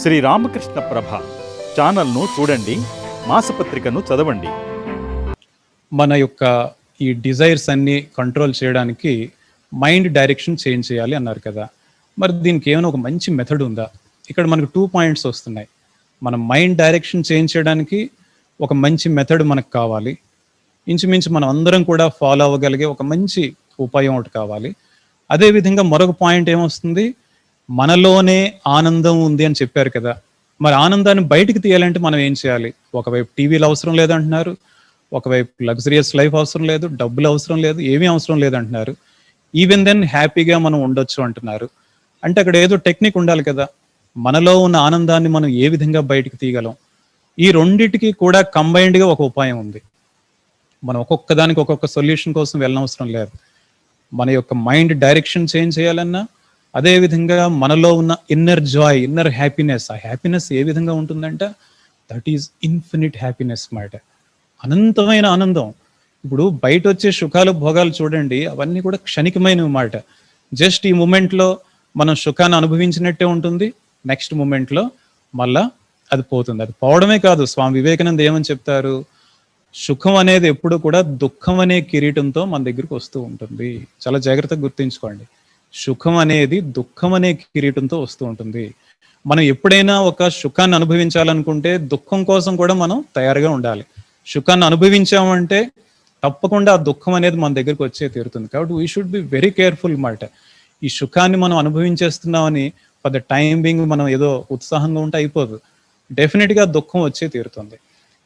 శ్రీ రామకృష్ణ ప్రభ ఛానల్ను చూడండి మాసపత్రికను చదవండి. మన యొక్క ఈ డిజైర్స్ అన్ని కంట్రోల్ చేయడానికి మైండ్ డైరెక్షన్ చేంజ్ చేయాలి అన్నారు కదా. మరి దీనికి ఏమైనా ఒక మంచి మెథడ్ ఉందా? ఇక్కడ మనకు టూ పాయింట్స్ వస్తున్నాయి. మన మైండ్ డైరెక్షన్ చేంజ్ చేయడానికి ఒక మంచి మెథడ్ మనకు కావాలి. ఇంచుమించు మనం అందరం కూడా ఫాలో అవ్వగలిగే ఒక మంచి ఉపాయం ఒకటి కావాలి. అదేవిధంగా మరొక పాయింట్ ఏమొస్తుంది? మనలోనే ఆనందం ఉంది అని చెప్పారు కదా. మరి ఆనందాన్ని బయటికి తీయాలంటే మనం ఏం చేయాలి? ఒకవైపు టీవీలు అవసరం లేదంటున్నారు ఒకవైపు లగ్జరియస్ లైఫ్ అవసరం లేదు డబ్బులు అవసరం లేదు ఏమీ అవసరం లేదంటున్నారు ఈవెన్ దెన్ హ్యాపీగా మనం ఉండొచ్చు అంటున్నారు. అంటే అక్కడ ఏదో టెక్నిక్ ఉండాలి కదా. మనలో ఉన్న ఆనందాన్ని మనం ఏ విధంగా బయటికి తీయగలం? ఈ రెండిటికి కూడా కంబైన్డ్గా ఒక ఉపాయం ఉంది. మనం ఒక్కొక్క దానికి ఒక్కొక్క సొల్యూషన్ కోసం వెళ్ళనవసరం లేదు. మన యొక్క మైండ్ డైరెక్షన్ చేంజ్ చేయాలన్నా అదే విధంగా మనలో ఉన్న ఇన్నర్ జాయ్ ఇన్నర్ హ్యాపీనెస్ ఆ హ్యాపీనెస్ ఏ విధంగా ఉంటుందంటే దట్ ఈజ్ ఇన్ఫినిట్ హ్యాపీనెస్ మాట. అనంతమైన ఆనందం. ఇప్పుడు బయట వచ్చే సుఖాలు భోగాలు చూడండి అవన్నీ కూడా క్షణికమైనవి మాట. జస్ట్ ఈ మూమెంట్లో మనం సుఖాన్ని అనుభవించినట్టే ఉంటుంది. నెక్స్ట్ మూమెంట్లో మళ్ళా అది పోతుంది. అది పోవడమే కాదు. స్వామి వివేకానంద ఏమని చెప్తారు? సుఖం అనేది ఎప్పుడు కూడా దుఃఖం అనే కిరీటంతో మన దగ్గరికి వస్తూ ఉంటుంది. చాలా జాగ్రత్తగా గుర్తుంచుకోండి. సుఖం అనేది దుఃఖం అనే కిరీటంతో వస్తూ ఉంటుంది. మనం ఎప్పుడైనా ఒక సుఖాన్ని అనుభవించాలనుకుంటే దుఃఖం కోసం కూడా మనం తయారుగా ఉండాలి. సుఖాన్ని అనుభవించామంటే తప్పకుండా ఆ దుఃఖం అనేది మన దగ్గరికి వచ్చే తీరుతుంది. కాబట్టి we should be very careful మాట ఈ సుఖాన్ని మనం అనుభవించేస్తున్నామని పెద్ద టైం బింగ్ మనం ఏదో ఉత్సాహంగా ఉంటే అయిపోదు. డెఫినెట్గా దుఃఖం వచ్చే తీరుతుంది.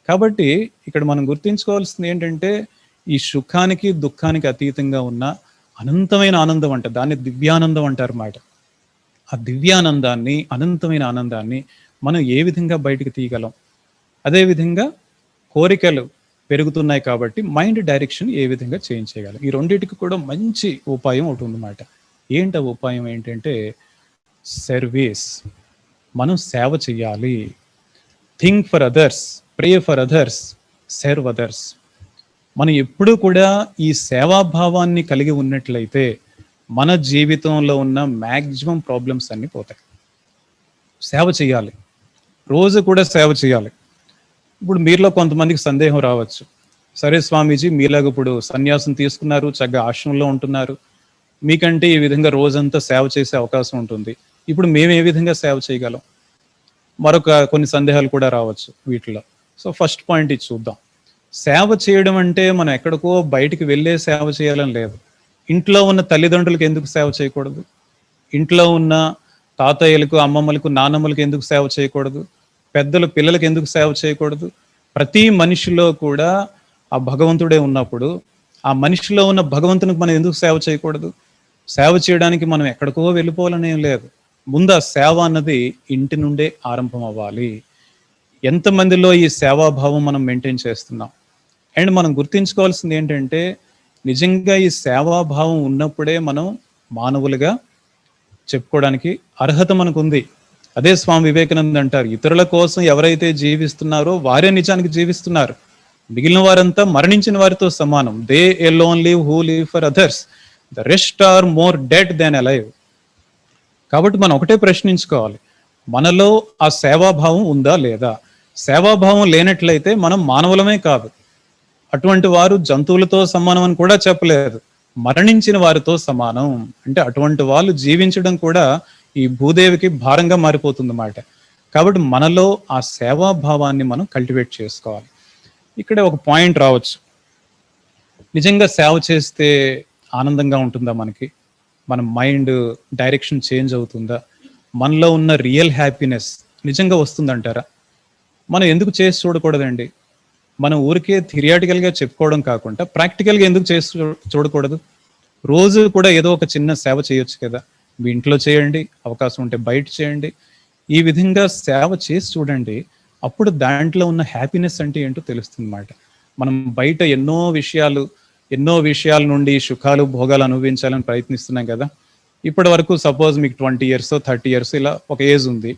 కాబట్టి ఇక్కడ మనం గుర్తించుకోవాల్సింది ఏంటంటే ఈ సుఖానికి దుఃఖానికి అతీతంగా ఉన్న అనంతమైన ఆనందం అంట దాన్ని దివ్యానందం అంటారు మాట. ఆ దివ్యానందాన్ని అనంతమైన ఆనందాన్ని మనం ఏ విధంగా బయటకు తీయగలం? అదేవిధంగా కోరికలు పెరుగుతున్నాయి కాబట్టి మైండ్ డైరెక్షన్ ఏ విధంగా చేంజ్ చేయగలం ఈ రెండింటికి కూడా మంచి ఉపాయం ఒకటి ఉందన్నమాట ఏంటి ఉపాయం ఏంటంటే సర్వీస్. మనం సేవ చేయాలి. Think for others pray for others serve others. మనం ఎప్పుడూ కూడా ఈ సేవాభావాన్ని కలిగి ఉన్నట్లయితే మన జీవితంలో ఉన్న మ్యాక్సిమం ప్రాబ్లమ్స్ అన్నీ పోతాయి. సేవ చేయాలి. రోజు కూడా సేవ చేయాలి. ఇప్పుడు మీలో కొంతమందికి సందేహం రావచ్చు. సరే స్వామీజీ మీలాగా ఇప్పుడు సన్యాసం తీసుకున్నారు చక్కగా ఆశ్రమంలో ఉంటున్నారు. మీకంటే ఈ విధంగా రోజంతా సేవ చేసే అవకాశం ఉంటుంది. ఇప్పుడు మేము ఏ విధంగా సేవ చేయగలం? మరొక కొన్ని సందేహాలు కూడా రావచ్చు వీటిలో. సో ఫస్ట్ పాయింట్ ఇది చూద్దాం. సేవ చేయడం అంటే మనం ఎక్కడికో బయటికి వెళ్ళే సేవ చేయాలని లేదు. ఇంట్లో ఉన్న తల్లిదండ్రులకు ఎందుకు సేవ చేయకూడదు? ఇంట్లో ఉన్న తాతయ్యలకు అమ్మమ్మలకు నాన్నమ్మలకు ఎందుకు సేవ చేయకూడదు? పెద్దలు పిల్లలకు ఎందుకు సేవ చేయకూడదు? ప్రతి మనిషిలో కూడా ఆ భగవంతుడే ఉన్నప్పుడు ఆ మనిషిలో ఉన్న భగవంతునికి మనం ఎందుకు సేవ చేయకూడదు? సేవ చేయడానికి మనం ఎక్కడికో వెళ్ళిపోవాలనేం లేదు. ముందు ఆ సేవ అన్నది ఇంటి నుండే ఆరంభం అవ్వాలి. ఎంతమందిలో ఈ సేవాభావం మనం మెయింటైన్ చేస్తున్నాం? అండ్ మనం గుర్తించుకోవాల్సింది ఏంటంటే నిజంగా ఈ సేవాభావం ఉన్నప్పుడే మనం మానవులుగా చెప్పుకోవడానికి అర్హత మనకు ఉంది అదే స్వామి వివేకానంద అంటారు ఇతరుల కోసం ఎవరైతే జీవిస్తున్నారో వారే నిజానికి జీవిస్తున్నారు. మిగిలిన వారంతా మరణించిన వారితో సమానం. They alone live who live for others the rest are more dead than alive కాబట్టి మనం ఒకటే ప్రశ్నించుకోవాలి. మనలో ఆ సేవాభావం ఉందా లేదా? సేవాభావం లేనట్లయితే మనం మానవులమే కాదు. అటువంటి వారు జంతువులతో సమానం అని కూడా చెప్పలేదు. మరణించిన వారితో సమానం. అంటే అటువంటి వాళ్ళు జీవించడం కూడా ఈ భూదేవికి భారంగా మారిపోతుంది అన్నమాట. కాబట్టి మనలో ఆ సేవాభావాన్ని మనం కల్టివేట్ చేసుకోవాలి. ఇక్కడ ఒక పాయింట్ రావచ్చు. నిజంగా సేవ చేస్తే ఆనందంగా ఉంటుందా మనకి? మన మైండ్ డైరెక్షన్ చేంజ్ అవుతుందా? మనలో ఉన్న రియల్ హ్యాపీనెస్ నిజంగా వస్తుందంటారా? మనం ఎందుకు చేసి చూడకూడదండి? మనం ఊరికే థిరియాటికల్గా చెప్పుకోవడం కాకుండా ప్రాక్టికల్గా ఎందుకు చేసి చూ- చూడకూడదు? రోజు కూడా ఏదో ఒక చిన్న సేవ చేయొచ్చు కదా. మీ ఇంట్లో చేయండి అవకాశం ఉంటే బయట చేయండి. ఈ విధంగా సేవ చేసి చూడండి అప్పుడు దాంట్లో ఉన్న హ్యాపీనెస్ అంటే ఏంటో తెలుస్తుంది అన్నమాట మనం బయట ఎన్నో విషయాలు ఎన్నో విషయాల నుండి సుఖాలు భోగాలు అనుభవించాలని ప్రయత్నిస్తున్నాం కదా. ఇప్పటి వరకు సపోజ్ మీకు ట్వంటీ ఇయర్స్ థర్టీ ఇయర్స్ ఇలా ఒక ఏజ్ ఉంది.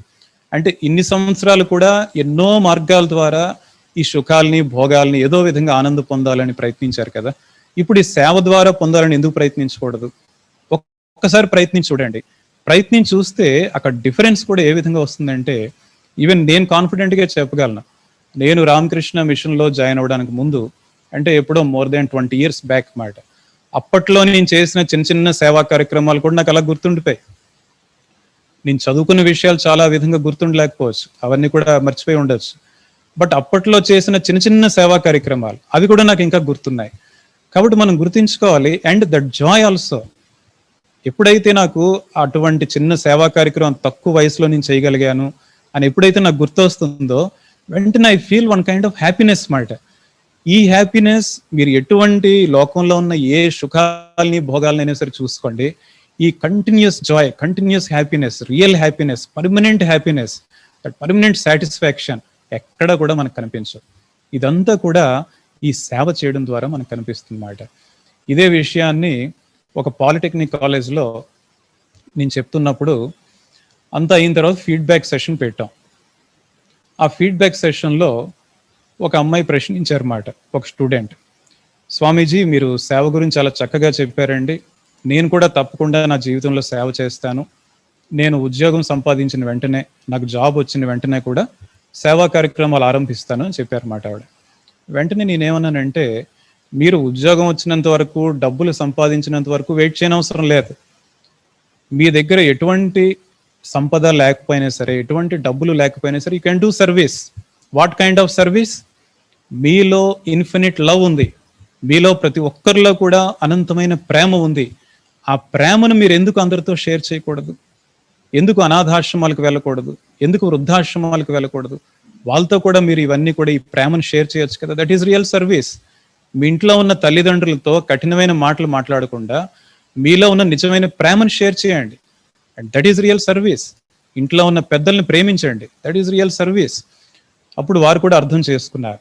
అంటే ఇన్ని సంవత్సరాలు కూడా ఎన్నో మార్గాల ద్వారా ఈ సుఖాలని భోగాల్ని ఏదో విధంగా ఆనందం పొందాలని ప్రయత్నించారు కదా. ఇప్పుడు ఈ సేవ ద్వారా పొందాలని ఎందుకు ప్రయత్నించకూడదు? ఒక్కసారి ప్రయత్నించి చూడండి. ప్రయత్నించి చూస్తే అక్కడ డిఫరెన్స్ కూడా ఏ విధంగా వస్తుందంటే ఈవెన్ నేను కాన్ఫిడెంట్గా చెప్పగలను. నేను రామకృష్ణ మిషన్లో జాయిన్ అవ్వడానికి ముందు అంటే ఎప్పుడో more than twenty years back మాట. అప్పట్లో నేను చేసిన చిన్న చిన్న సేవా కార్యక్రమాలు కూడా నాకు అలా గుర్తుండిపోయాయి. నేను చదువుకున్న విషయాలు చాలా విధంగా గుర్తుండలేకపోవచ్చు. అవన్నీ కూడా మర్చిపోయి ఉండొచ్చు. బట్ అప్పట్లో చేసిన చిన్న చిన్న సేవా కార్యక్రమాలు అవి కూడా నాకు ఇంకా గుర్తున్నాయి. కాబట్టి మనం గుర్తుంచుకోవాలి. And that joy also. ఎప్పుడైతే నాకు అటువంటి చిన్న సేవా కార్యక్రమం తక్కువ వయసులో నేను చేయగలిగాను అని ఎప్పుడైతే నాకు గుర్తొస్తుందో వెంటనే I feel one kind of happiness మాట. ఈ హ్యాపీనెస్ మీరు ఎటువంటి లోకంలో ఉన్న ఏ సుఖాలని భోగాలనైనా సరే చూసుకోండి. ఈ continuous joy continuous happiness real happiness permanent happiness that permanent satisfaction ఎక్కడ కూడా మనకు కనిపించదు. ఇదంతా కూడా ఈ సేవ చేయడం ద్వారా మనకు కనిపిస్తుంది అన్నమాట ఇదే విషయాన్ని ఒక పాలిటెక్నిక్ కాలేజ్లో నేను చెప్తున్నప్పుడు అంతా అయిన తర్వాత ఫీడ్బ్యాక్ సెషన్ పెట్టాం. ఆ ఫీడ్బ్యాక్ సెషన్లో ఒక అమ్మాయి ప్రశ్నించారన్నమాట ఒక స్టూడెంట్ స్వామీజీ మీరు సేవ గురించి చాలా చక్కగా చెప్పారండి. నేను కూడా తప్పకుండా నా జీవితంలో సేవ చేస్తాను. నేను ఉద్యోగం సంపాదించిన వెంటనే నాకు జాబ్ వచ్చిన వెంటనే కూడా సేవా కార్యక్రమాలు ఆరంభిస్తాను అని చెప్పారన్నమాట ఆవిడ. వెంటనే నేనేమన్నానంటే మీరు ఉద్యోగం వచ్చినంత వరకు డబ్బులు సంపాదించినంత వరకు వెయిట్ చేయనవసరం లేదు. మీ దగ్గర ఎటువంటి సంపద లేకపోయినా సరే ఎటువంటి డబ్బులు లేకపోయినా సరే you can do service what kind of service మీలో ఇన్ఫినిట్ లవ్ ఉంది. మీలో ప్రతి ఒక్కరిలో కూడా అనంతమైన ప్రేమ ఉంది. ఆ ప్రేమను మీరు ఎందుకు అందరితో షేర్ చేయకూడదు? ఎందుకు అనాథాశ్రమాలకు వెళ్ళకూడదు? ఎందుకు వృద్ధాశ్రమాలకు వెళ్ళకూడదు? వాళ్ళతో కూడా మీరు ఇవన్నీ కూడా ఈ ప్రేమను షేర్ చేయొచ్చు కదా? దట్ ఈస్ రియల్ సర్వీస్ మీ ఇంట్లో ఉన్న తల్లిదండ్రులతో కఠినమైన మాటలు మాట్లాడకుండా మీలో ఉన్న నిజమైన ప్రేమను షేర్ చేయండి. And that is real service ఇంట్లో ఉన్న పెద్దల్ని ప్రేమించండి. దట్ ఈస్ రియల్ సర్వీస్ అప్పుడు వారు కూడా అర్థం చేసుకున్నారు.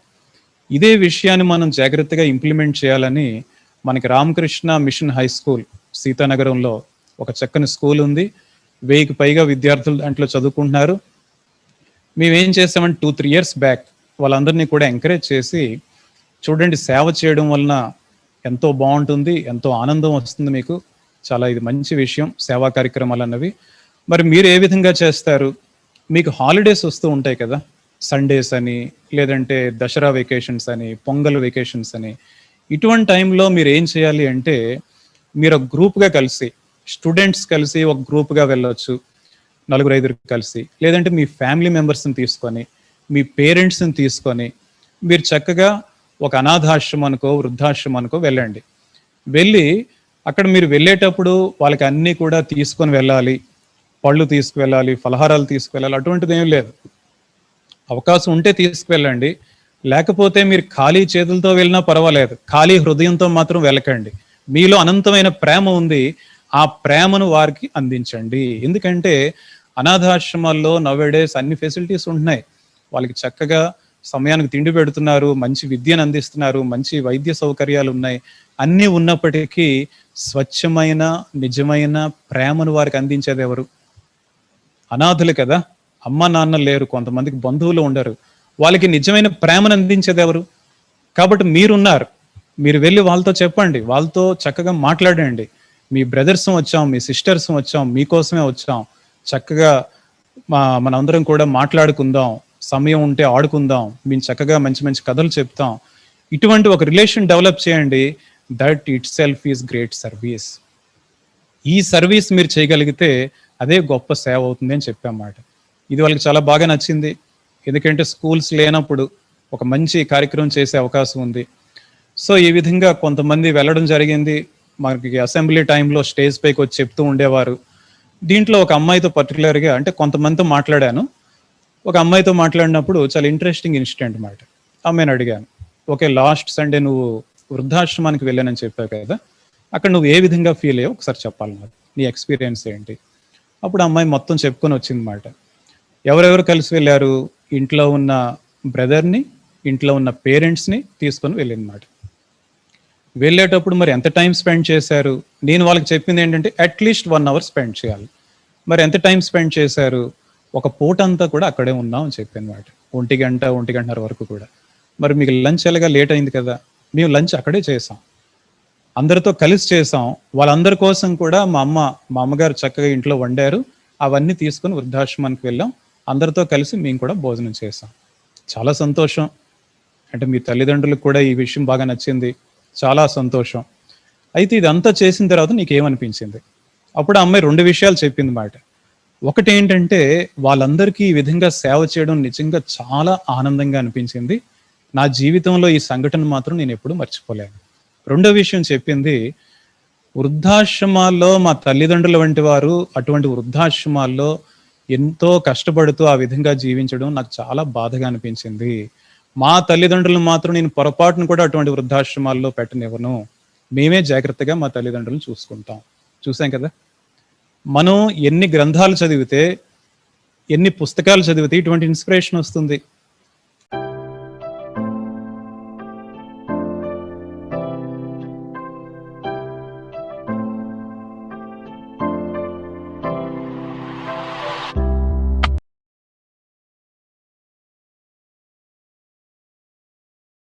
ఇదే విషయాన్ని మనం జాగ్రత్తగా ఇంప్లిమెంట్ చేయాలని మనకి రామకృష్ణ మిషన్ హై స్కూల్ సీతానగరంలో ఒక చక్కని స్కూల్ ఉంది. వెయ్యికి పైగా విద్యార్థులు దాంట్లో చదువుకుంటున్నారు. మేమేం చేసామంటే టూ త్రీ ఇయర్స్ బ్యాక్ వాళ్ళందరినీ కూడా ఎంకరేజ్ చేసి చూడండి సేవ చేయడం వలన ఎంతో బాగుంటుంది ఎంతో ఆనందం వస్తుంది మీకు. చాలా ఇది మంచి విషయం సేవా కార్యక్రమాలు అన్నవి. మరి మీరు ఏ విధంగా చేస్తారు? మీకు హాలిడేస్ వస్తూ ఉంటాయి కదా. సండేస్ అని లేదంటే దసరా వెకేషన్స్ అని పొంగల్ వెకేషన్స్ అని. ఇటువంటి టైంలో మీరు ఏం చేయాలి అంటే మీరు ఒక గ్రూప్గా కలిసి స్టూడెంట్స్ కలిసి ఒక గ్రూప్గా వెళ్ళొచ్చు నలుగురు ఐదుగురు కలిసి. లేదంటే మీ ఫ్యామిలీ మెంబర్స్ని తీసుకొని మీ పేరెంట్స్ని తీసుకొని మీరు చక్కగా ఒక అనాథాశ్రమానికో వృద్ధాశ్రమానికో వెళ్ళండి. వెళ్ళి అక్కడ మీరు వెళ్ళేటప్పుడు వాళ్ళకి అన్నీ కూడా తీసుకొని వెళ్ళాలి. పళ్ళు తీసుకువెళ్ళాలి ఫలహారాలు తీసుకువెళ్ళాలి అటువంటిది ఏం లేదు. అవకాశం ఉంటే తీసుకువెళ్ళండి. లేకపోతే మీరు ఖాళీ చేతులతో వెళ్ళినా పర్వాలేదు. ఖాళీ హృదయంతో మాత్రం వెళ్ళకండి. మీలో అనంతమైన ప్రేమ ఉంది ఆ ప్రేమను వారికి అందించండి. ఎందుకంటే అనాథాశ్రమాల్లో నవేడేస్ అన్ని ఫెసిలిటీస్ ఉంటున్నాయి. వాళ్ళకి చక్కగా సమయానికి తిండి పెడుతున్నారు మంచి విద్యను అందిస్తున్నారు మంచి వైద్య సౌకర్యాలు ఉన్నాయి. అన్నీ ఉన్నప్పటికీ స్వచ్ఛమైన నిజమైన ప్రేమను వారికి అందించేది ఎవరు? అనాథులు కదా. అమ్మ నాన్న లేరు కొంతమందికి బంధువులు ఉండరు. వాళ్ళకి నిజమైన ప్రేమను అందించేది ఎవరు? కాబట్టి మీరున్నారు. మీరు వెళ్ళి వాళ్ళతో చెప్పండి. వాళ్ళతో చక్కగా మాట్లాడండి. మీ బ్రదర్స్ వచ్చాం మీ సిస్టర్స్ వచ్చాం మీకోసమే వచ్చాం. చక్కగా మా మనందరం కూడా మాట్లాడుకుందాం. సమయం ఉంటే ఆడుకుందాం. మేము చక్కగా మంచి మంచి కథలు చెప్తాం. ఇటువంటి ఒక రిలేషన్ డెవలప్ చేయండి. That itself is great service. ఈ సర్వీస్ మీరు చేయగలిగితే అదే గొప్ప సేవ అవుతుంది అని చెప్పామాట ఇది వాళ్ళకి చాలా బాగా నచ్చింది. ఎందుకంటే స్కూల్స్ లేనప్పుడు ఒక మంచి కార్యక్రమం చేసే అవకాశం ఉంది. సో ఈ విధంగా కొంతమంది వెళ్ళడం జరిగింది. మనకి అసెంబ్లీ టైంలో స్టేజ్ పైకి వచ్చి చెప్తూ ఉండేవారు. దీంట్లో ఒక అమ్మాయితో పర్టికులర్గా అంటే కొంతమందితో మాట్లాడాను. ఒక అమ్మాయితో మాట్లాడినప్పుడు చాలా ఇంట్రెస్టింగ్ ఇన్సిడెంట్ అనమాట అమ్మాయిని అడిగాను ఓకే లాస్ట్ సండే నువ్వు వృద్ధాశ్రమానికి వెళ్ళానని చెప్పావు కదా అక్కడ నువ్వు ఏ విధంగా ఫీల్ అయ్యావు? ఒకసారి చెప్పాలి నాకు. నీ ఎక్స్పీరియన్స్ ఏంటి? అప్పుడు అమ్మాయి మొత్తం చెప్పుకొని వచ్చిందన్నమాట. ఎవరెవరు కలిసి వెళ్ళారు? ఇంట్లో ఉన్న బ్రదర్ని ఇంట్లో ఉన్న పేరెంట్స్ని తీసుకొని వెళ్ళిందన్నమాట. వెళ్ళేటప్పుడు మరి ఎంత టైం స్పెండ్ చేశారు? నేను వాళ్ళకి చెప్పింది ఏంటంటే అట్లీస్ట్ వన్ అవర్ స్పెండ్ చేయాలి. మరి ఎంత టైం స్పెండ్ చేశారు? ఒక పూట అంతా కూడా అక్కడే ఉన్నాం అని చెప్పాను మాట ఒంటి గంట ఒంటి గంటన్నర వరకు కూడా. మరి మీకు లంచ్ ఎలాగా లేట్ అయింది కదా? మేము లంచ్ అక్కడే చేసాం. అందరితో కలిసి చేసాం. వాళ్ళందరి కోసం కూడా మా అమ్మ మా అమ్మగారు చక్కగా ఇంట్లో వండారు. అవన్నీ తీసుకొని వృద్ధాశ్రమానికి వెళ్ళాం. అందరితో కలిసి మేము కూడా భోజనం చేసాం. చాలా సంతోషం. అంటే మీ తల్లిదండ్రులకు కూడా ఈ విషయం బాగా నచ్చింది. చాలా సంతోషం. అయితే ఇదంతా చేసిన తర్వాత నీకేమనిపించింది? అప్పుడు ఆ అమ్మాయి రెండు విషయాలు చెప్పింది మాట. ఒకటి ఏంటంటే వాళ్ళందరికీ ఈ విధంగా సేవ చేయడం నిజంగా చాలా ఆనందంగా అనిపించింది. నా జీవితంలో ఈ సంఘటన మాత్రం నేను ఎప్పుడూ మర్చిపోలేను. రెండో విషయం చెప్పింది వృద్ధాశ్రమాల్లో మా తల్లిదండ్రుల వంటి వారు అటువంటి వృద్ధాశ్రమాల్లో ఎంతో కష్టపడుతూ ఆ విధంగా జీవించడం నాకు చాలా బాధగా అనిపించింది. మా తల్లిదండ్రులు మాత్రం నేను పొరపాటును కూడా అటువంటి వృద్ధాశ్రమాల్లో పెట్టనివ్వను. మేమే జాగ్రత్తగా మా తల్లిదండ్రులను చూసుకుంటాం. చూసాం కదా? మనం ఎన్ని గ్రంథాలు చదివితే ఎన్ని పుస్తకాలు చదివితే ఇటువంటి ఇన్స్పిరేషన్ వస్తుంది.